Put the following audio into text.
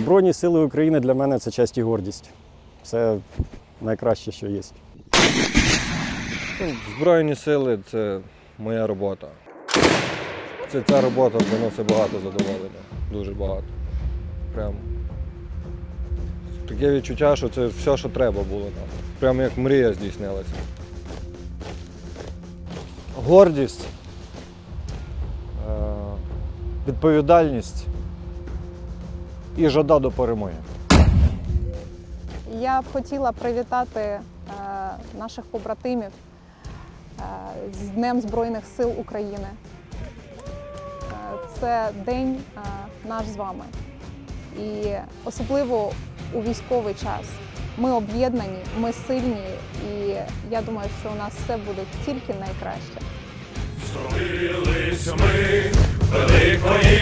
Збройні сили України для мене це честь і гордість. Це найкраще, що є. Ну, Збройні сили це моя робота. Це ця робота приносить багато задоволення. Дуже багато. Прям. Таке відчуття, що це все, що треба було нам. Прям як мрія здійснилася. гордість, е, відповідальність і жада до перемоги. Я б хотіла привітати е, наших побратимів е, з Днем Збройних сил України. Е, це день е, наш з вами. І особливо у військовий час. Ми об'єднані, ми сильні, і я думаю, що у нас все буде тільки найкраще. Стомились ми великої